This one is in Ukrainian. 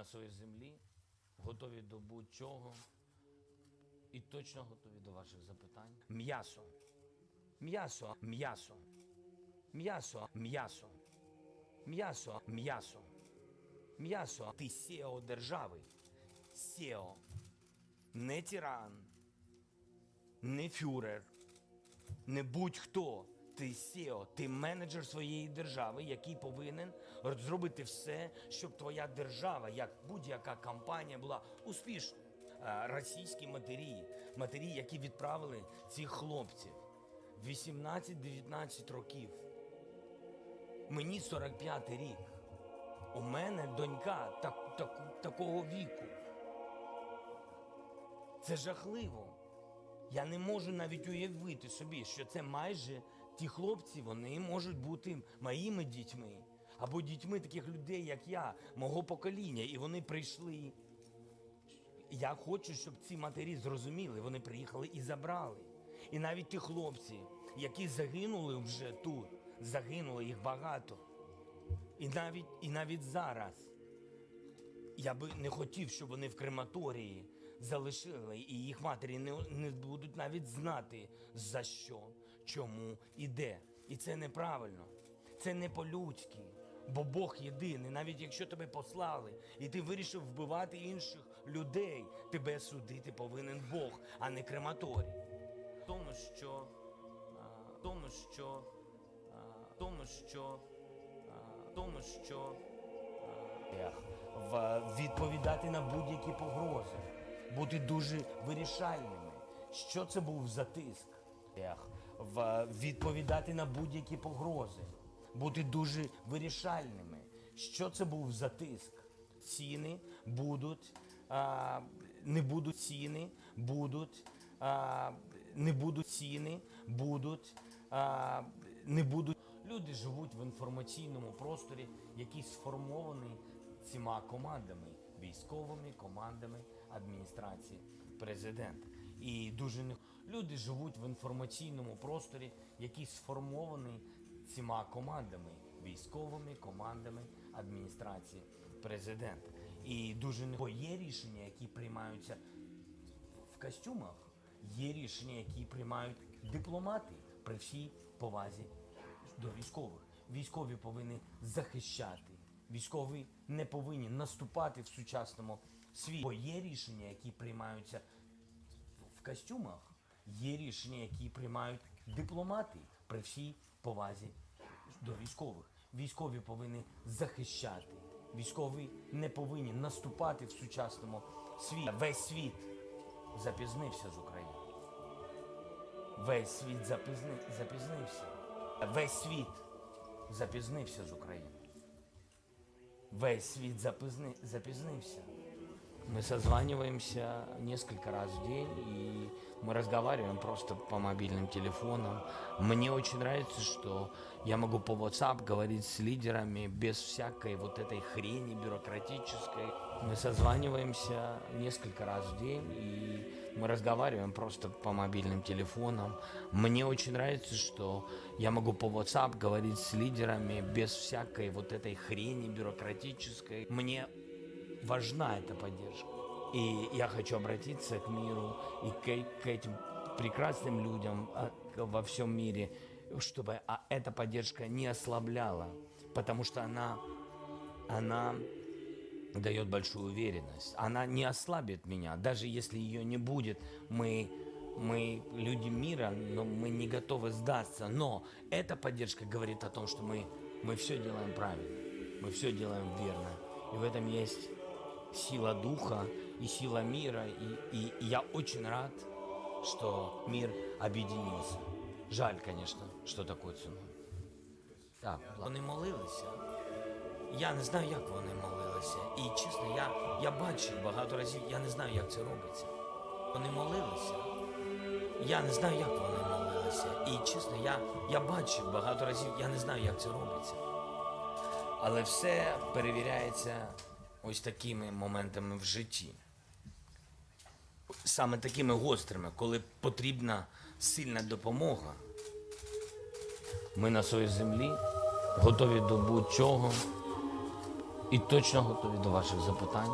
на своїй землі, готові до будь-чого і точно готові до ваших запитань. М'ясо. М'ясо, м'ясо. М'ясо, м'ясо. М'ясо, м'ясо. М'ясо. Ти сео держави. Сео. Не тиран, не фюрер, не будь-хто. Ти SEO, ти менеджер своєї держави, який повинен зробити все, щоб твоя держава, як будь-яка компанія, була успішною. Російські матері, матері, які відправили цих хлопців 18-19 років. Мені 45 рік. У мене донька так, так, такого віку. Це жахливо. Я не можу навіть уявити собі, що це майже ті хлопці, вони можуть бути моїми дітьми або дітьми таких людей, як я, мого покоління, і вони прийшли. Я хочу, щоб ці матері зрозуміли, вони приїхали і забрали. І навіть ті хлопці, які загинули вже тут, загинуло їх багато. І навіть, і навіть зараз я би не хотів, щоб вони в крематорії залишили, і їх матері не, не будуть навіть знати, за що, чому і де. І це неправильно. Це не по-людськи. Бо Бог єдиний, навіть якщо тебе послали, і ти вирішив вбивати інших людей, тебе судити повинен Бог, а не крематорій. Тому що, тому що, тому що, тому що відповідати на будь-які погрози, бути дуже вирішальними. Що це був за тиск? В відповідати на будь-які погрози, бути дуже вирішальними. Що це був за тиск? Ціни будуть, а, не будуть ціни, будуть, а, не будуть ціни, будуть, а, не будуть. Люди живуть в інформаційному просторі, який сформований цими командами, військовими командами адміністрації президента. І дуже не люди живуть в інформаційному просторі, який сформований цими командами, військовими командами адміністрації президента. І дуже не є рішення, які приймаються в костюмах. Є рішення, які приймають дипломати при всій повазі до військових. Військові повинні захищати. Військові не повинні наступати в сучасному світі. Бо є рішення, які приймаються в костюмах. Є рішення, які приймають дипломати при всій повазі до військових. Військові повинні захищати. Військові не повинні наступати в сучасному світі. Весь світ запізнився з України. Весь світ запізни... запізнився. Весь світ запізнився з України. Весь світ запізни... запізнився. Мы созваниваемся несколько раз в день, и мы разговариваем просто по мобильным телефонам. Мне очень нравится, что я могу по WhatsApp говорить с лидерами без всякой вот этой хрени бюрократической. Мы созваниваемся несколько раз в день, и мы разговариваем просто по мобильным телефонам. Мне очень нравится, что я могу по WhatsApp говорить с лидерами без всякой вот этой хрени бюрократической. Мне важна эта поддержка. И я хочу обратиться к миру и к, к этим прекрасным людям а, во всем мире, чтобы а, эта поддержка не ослабляла, потому что она, она дает большую уверенность. Она не ослабит меня, даже если ее не будет. Мы, мы люди мира, но мы не готовы сдаться. Но эта поддержка говорит о том, что мы, мы все делаем правильно, мы все делаем верно. И в этом есть сила духа и сила мира. И, и- и я очень рад, что мир объединился. Жаль, конечно, что такой ценой. Так, вони молилися. Я не знаю, як вони молилися. І чесно, я, я бачив багато разів, я не знаю, як це робиться. Вони молилися. Я не знаю, як вони молилися. І чесно, я, я бачив багато разів, я не знаю, як це робиться. Але все перевіряється ось такими моментами в житті. Саме такими гострими, коли потрібна сильна допомога. Ми на своїй землі готові до будь-чого і точно готові до ваших запитань.